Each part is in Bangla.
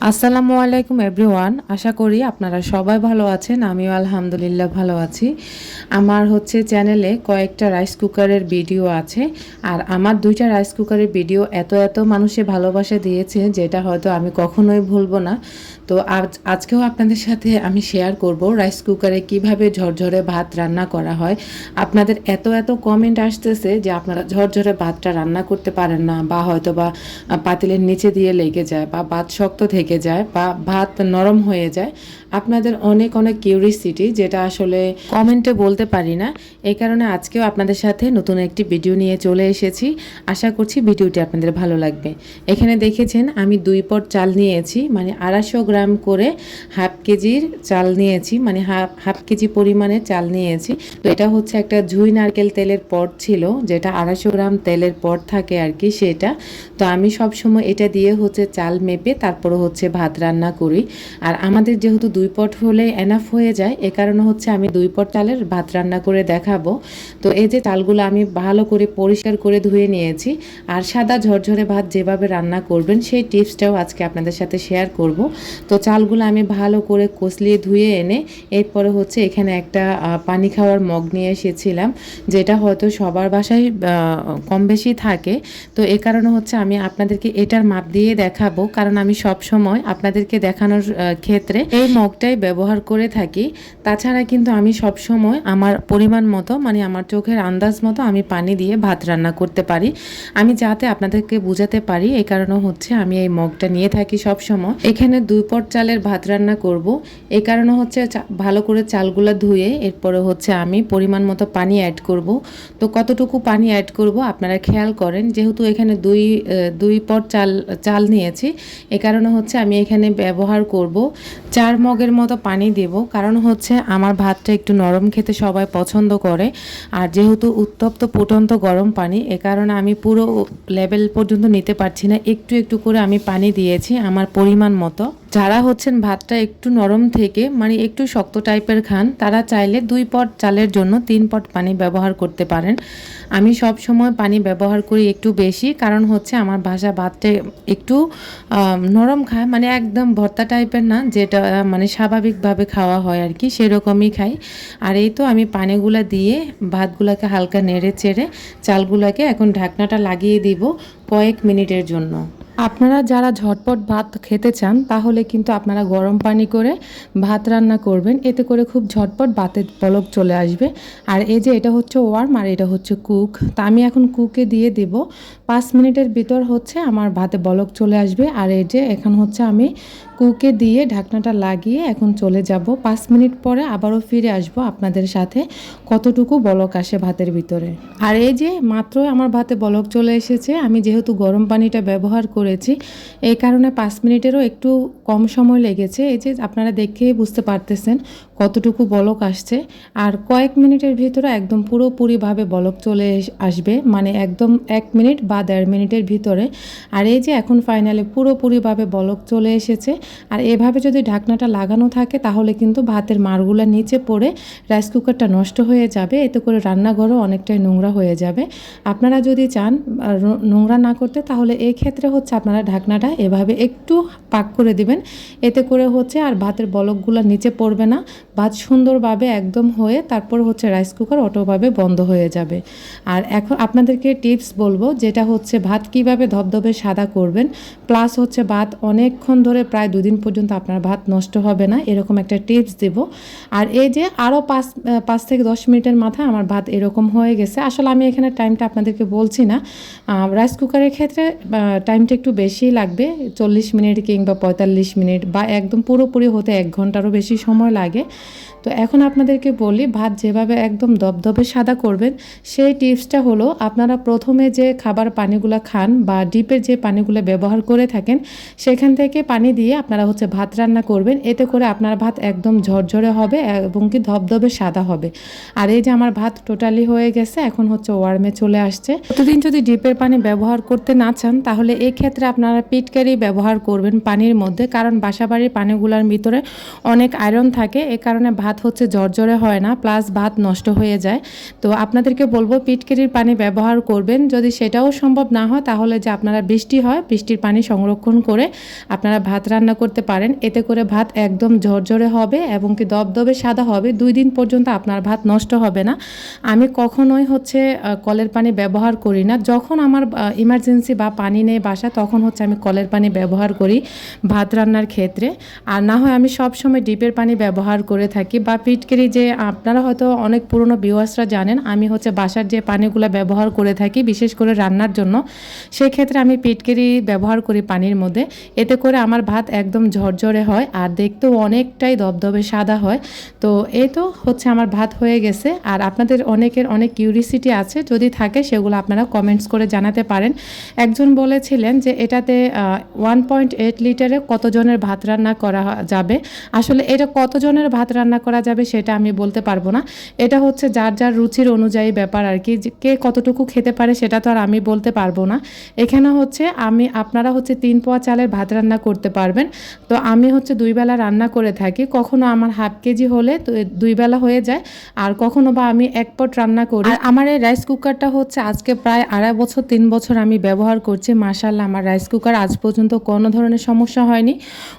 আসসালামু আলাইকুম এভরিওয়ান, আশা করি আপনারা সবাই ভালো আছেন, আমিও আলহামদুলিল্লাহ ভালো আছি। আমার হচ্ছে চ্যানেলে কয়েকটা রাইস কুকারের ভিডিও আছে, আর আমার দুইটা রাইস কুকারের ভিডিও এত এত মানুষে ভালোবাসা দিয়েছে, যেটা হয়তো আমি কখনোই ভুলবো না। তো আজ, আজকেও আপনাদের সাথে আমি শেয়ার করব রাইস কুকারে কীভাবে ঝরঝরে ভাত রান্না করা হয়। আপনাদের এত এত কমেন্ট আসতেছে যে আপনারা ঝরঝরে ভাতটা রান্না করতে পারেন না, বা হয়তো বা পাতিলের নিচে দিয়ে লেগে যায়, বা ভাত শক্ত থেকে যায় বা ভাত নরম হয়ে যায়, আপনাদের অনেক অনেক কিউরিসিটি যেটা আসলে কমেন্টে বলতে পারি না। এই কারণে আজকেও আপনাদের সাথে নতুন একটি ভিডিও নিয়ে চলে এসেছি। আশা করছি ভিডিওটি আপনাদের ভালো লাগবে। এখানে দেখেছেন, আমি দুই পট চাল নিয়েছি মানে আড়াইশো গ্রাম করে হাফ কেজির চাল নিয়েছি মানে হাফ হাফ কেজি পরিমাণের চাল নিয়েছি। তো এটা হচ্ছে একটা ঝুই নারকেল তেলের পট ছিল, যেটা আড়াইশো গ্রাম তেলের পট থাকে আর কি সেটা। তো আমি সব সময় এটা দিয়ে হচ্ছে চাল মেপে তারপরে হচ্ছে ভাত রান্না করি। আর আমাদের যেহেতু দুই পট হলে এনাফ হয়ে যায়, এ কারণে হচ্ছে আমি দুই পট চালের ভাত রান্না করে দেখাবো। তো এই যে চালগুলো আমি ভালো করে পরিষ্কার করে ধুয়ে নিয়েছি, আর সাদা ঝরঝরে ভাত যেভাবে রান্না করবেন, সেই টিপসটাও আজকে আপনাদের সাথে শেয়ার করব। তো চালগুলো আমি ভালো করে কষলিয়ে ধুয়ে এনে, এরপরে হচ্ছে এখানে একটা পানি খাওয়ার মগ নিয়ে এসেছিলাম, যেটা হয়তো সবার বাসায় কম বেশি থাকে। তো এ কারণে হচ্ছে আমি আপনাদেরকে এটার মাপ দিয়ে দেখাবো, কারণ আমি সব সময় আপনাদেরকে দেখানোর ক্ষেত্রে এই মগটাই ব্যবহার করে থাকি। তাছাড়া কিন্তু আমি সব সময় আমার পরিমাণ মতো মানে আমার চোখের আন্দাজ মতো আমি পানি দিয়ে ভাত রান্না করতে পারি। আমি যাতে আপনাদেরকে বোঝাতে পারি এই কারণে হচ্ছে আমি এই মগটা নিয়ে থাকি সব সময় এখানে দুই পট চালের ভাত রান্না করব। এই কারণে হচ্ছে ভালো করে চালগুলো ধুয়ে এরপরে হচ্ছে আমি পরিমাণ মতো পানি অ্যাড করব। তো কতটুকু পানি অ্যাড করব আপনারা খেয়াল করেন, যেহেতু এখানে দুই দুই পট চাল চাল নিয়েছি, এ কারণে হচ্ছে আমি এখানে ব্যবহার করব। চার মগের মতো পানি দেব। কারণ হচ্ছে আমার ভাতটা একটু নরম খেতে সবাই পছন্দ করে। আর যেহেতু উত্তপ্ত ফুটন্ত গরম পানি, এ কারণে আমি পুরো লেভেল পর্যন্ত নিতে পারছি না। একটু একটু করে আমি পানি দিয়েছি আমার পরিমাণ মতো। যারা হচ্ছেন ভাতটা একটু নরম থেকে মানে একটু শক্ত টাইপের খান, তারা চাইলে দুই পট চালের জন্য তিন পট পানি ব্যবহার করতে পারেন। আমি সব সময় পানি ব্যবহার করি একটু বেশি, কারণ হচ্ছে আমার ভাষা ভাতটা একটু নরম খায় মানে একদম ভর্তা টাইপের না, যেটা মানে স্বাভাবিকভাবে খাওয়া হয় আর কি, সেরকমই খাই। আর এই তো আমি পানিগুলা দিয়ে ভাতগুলোকে হালকা নেড়ে চেড়ে চালগুলোকে এখন ঢাকনাটা লাগিয়ে দিব কয়েক মিনিটের জন্য। আপনারা যারা ঝটপট ভাত খেতে চান, তাহলে কিন্তু আপনারা গরম পানি করে ভাত রান্না করবেন। এতে করে খুব ঝটপট ভাতের পলক চলে আসবে। আর এই যে এটা হচ্ছে ওয়ার্ম আর এটা হচ্ছে কুক। তা আমি এখন কুকে দিয়ে দেব। পাঁচ মিনিটের ভিতর হচ্ছে আমার ভাতে বলক চলে আসবে। আর এই যে এখন হচ্ছে আমি কুকে দিয়ে ঢাকনাটা লাগিয়ে এখন চলে যাব। পাঁচ মিনিট পরে আবারও ফিরে আসব আপনাদের সাথে। কতটুকু বলক আসে ভাতের ভিতরে? আর এই যে মাত্র আমার ভাতে বলক চলে এসেছে, আমি যেহেতু গরম পানিটা ব্যবহার করেছি, এই কারণে পাঁচ মিনিটেরও একটু কম সময় লেগেছে। এই যে আপনারা দেখেই বুঝতে পারতেছেন কতটুকু বলক আসছে। আর কয়েক মিনিটের ভিতরে একদম পুরোপুরিভাবে বলক চলে আসবে মানে একদম এক মিনিট বা দেড় মিনিটের ভিতরে। আর এই যে এখন ফাইনালে পুরোপুরিভাবে বলক চলে এসেছে আর এভাবে যদি ঢাকনাটা লাগানো থাকে, তাহলে কিন্তু ভাতের মারগুলা নিচে পড়ে রাইস কুকারটা নষ্ট হয়ে যাবে, এতে করে রান্নাঘরও অনেকটাই নোংরা হয়ে যাবে। আপনারা যদি চান নোংরা না করতে, তাহলে এই ক্ষেত্রে হচ্ছে আপনারা ঢাকনাটা এভাবে একটু পাক করে দিবেন। এতে করে হচ্ছে আর ভাতের বলকগুলো নিচে পড়বে না, ভাত সুন্দরভাবে একদম হয়ে তারপর হচ্ছে রাইস কুকার অটোভাবে বন্ধ হয়ে যাবে। আর এখন আপনাদেরকে টিপস বলব, যেটা হচ্ছে ভাত কীভাবে ধবধবে সাদা করবেন, প্লাস হচ্ছে ভাত অনেকক্ষণ ধরে প্রায় দুদিন পর্যন্ত আপনার ভাত নষ্ট হবে না, এরকম একটা টিপস দেব। আর এই যে আরও পাঁচ পাঁচ থেকে দশ মিনিটের মাথায় আমার ভাত এরকম হয়ে গেছে। আসলে আমি এখানে টাইমটা আপনাদেরকে বলছি না। রাইস কুকারের ক্ষেত্রে টাইমটা একটু বেশি লাগবে, চল্লিশ মিনিট কিংবা পঁয়তাল্লিশ মিনিট বা একদম পুরোপুরি হতে এক ঘন্টারও বেশি সময় লাগে। তো এখন আপনাদেরকে বলি, ভাত যেভাবে একদম দবদবে সাদা করবেন, সেই টিপসটা হলো আপনারা প্রথমে যে খাবার পানিগুলো খান বা ডিপের যে পানিগুলো ব্যবহার করে থাকেন, সেখান থেকে পানি দিয়ে আপনারা হচ্ছে ভাত রান্না করবেন, এতে করে আপনার ভাত একদম ঝরঝরে হবে এবং কি ধবধবে সাদা হবে। আর এই যে আমার ভাত টোটালি হয়ে গেছে, এখন হচ্ছে ওয়ার্মে চলে আসছে। প্রতিদিন যদি ডিপের পানি ব্যবহার করতে না চান, তাহলে এই ক্ষেত্রে আপনারা পিটকারি ব্যবহার করবেন পানির মধ্যে, কারণ বাসাবাড়ির পানিগুলোর ভিতরে অনেক আয়রন থাকে, এ কারণে ভাত হচ্ছে ঝরঝরে হয় না প্লাস ভাত নষ্ট হয়ে যায়। তো আপনাদেরকে বলব পিটকারির পানি ব্যবহার করবেন, যদি সেটাও সম্ভব না হয়, তাহলে যে আপনারা বৃষ্টি হয়, বৃষ্টির পানি সংরক্ষণ করে আপনারা ভাত রান্না করতে পারেন। এতে করে ভাত একদম ঝরঝরে হবে এবং কি দবদবে সাদা হবে। দুই দিন পর্যন্ত আপনার ভাত নষ্ট হবে না। আমি কখনোই হচ্ছে কলের পানি ব্যবহার করি না। যখন আমার ইমার্জেন্সি বা পানি নেই বাসা, তখন হচ্ছে আমি কলের পানি ব্যবহার করি ভাত রান্নার ক্ষেত্রে। আর না হয় আমি সব সময় ডিপের পানি ব্যবহার করে থাকি বা পিটকেরি যে আপনারা হয়তো অনেক পুরনো ভিউয়ার্সরা জানেন, আমি হচ্ছে বাসার যে পানিগুলো ব্যবহার করে থাকি, বিশেষ করে রান্নার জন্য, সেক্ষেত্রে আমি পিটকেরি ব্যবহার করি পানির মধ্যে। এতে করে আমার ভাত একদম ঝরঝরে হয় আর দেখতেও অনেকটাই দবদবে সাদা হয়। তো এই তো হচ্ছে আমার ভাত হয়ে গেছে। আর আপনাদের অনেকের অনেক কিউরিসিটি আছে, যদি থাকে সেগুলো আপনারা কমেন্টস করে জানাতে পারেন। একজন বলেছিলেন যে এটাতে ওয়ান পয়েন্ট এইট লিটারে কতজনের ভাত রান্না করা যাবে? আসলে এটা কতজনের ভাত রান্না করা যাবে সেটা আমি বলতে পারব না। এটা হচ্ছে যার যার রুচির অনুযায়ী ব্যাপার আর কি কে কতটুকু খেতে পারে সেটা তো আর আমি বলতে পারব না। এখানে হচ্ছে আমি, আপনারা হচ্ছে তিন পোয়া চালের ভাত রান্না করতে পারবেন। তো আমি হচ্ছে দুই বেলা রান্না করে থাকি। কখনো আমার হাফ কেজি হলে তো দুই বেলা হয়ে যায়, আর কখনো বা আমি এক পট রান্না করি। আমার এই রাইস কুকারটা হচ্ছে আজকে প্রায় আড়াই বছর, তিন বছর আমি ব্যবহার করছি। মাশাল্লাহ আমার রাইস কুকার আজ পর্যন্ত কোনো ধরনের সমস্যা হয়নি।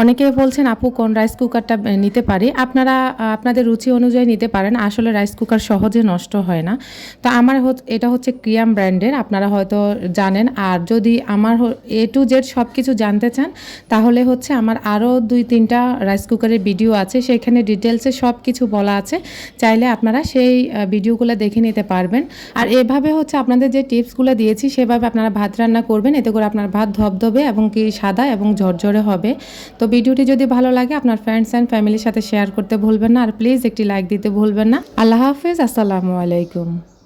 অনেকে বলছেন, আপু, কোন রাইস কুকারটা নিতে পারি? আপনারা আপনাদের রুচি অনুযায়ী নিতে পারেন। আসলে রাইস কুকার সহজে নষ্ট হয় না। তো আমার এটা হচ্ছে ক্রিয়াম ব্র্যান্ডের আপনারা হয়তো জানেন। আর যদি আমার এ টু জেড সব কিছু জানতে চান, তাহলে হচ্ছে আমার আরও দুই, তিনটা রাইস কুকারের ভিডিও আছে, সেখানে ডিটেলসে সব কিছু বলা আছে। চাইলে আপনারা সেই ভিডিওগুলো দেখে নিতে পারবেন। আর এভাবে হচ্ছে আপনাদের যে টিপসগুলো দিয়েছি, সেভাবে আপনারা ভাত রান্না করবেন, এতে করে আপনার ভাত ধবধবে এবং কি সাদা এবং ঝরঝরে হবে। তো ভিডিওটি যদি ভালো লাগে, আপনার ফ্রেন্ডস অ্যান্ড ফ্যামিলির সাথে শেয়ার করতে ভুলবেন না। আর প্লিজ একটি লাইক দিতে ভুলবেন না। আল্লাহ হাফেজ, আসসালামু আলাইকুম।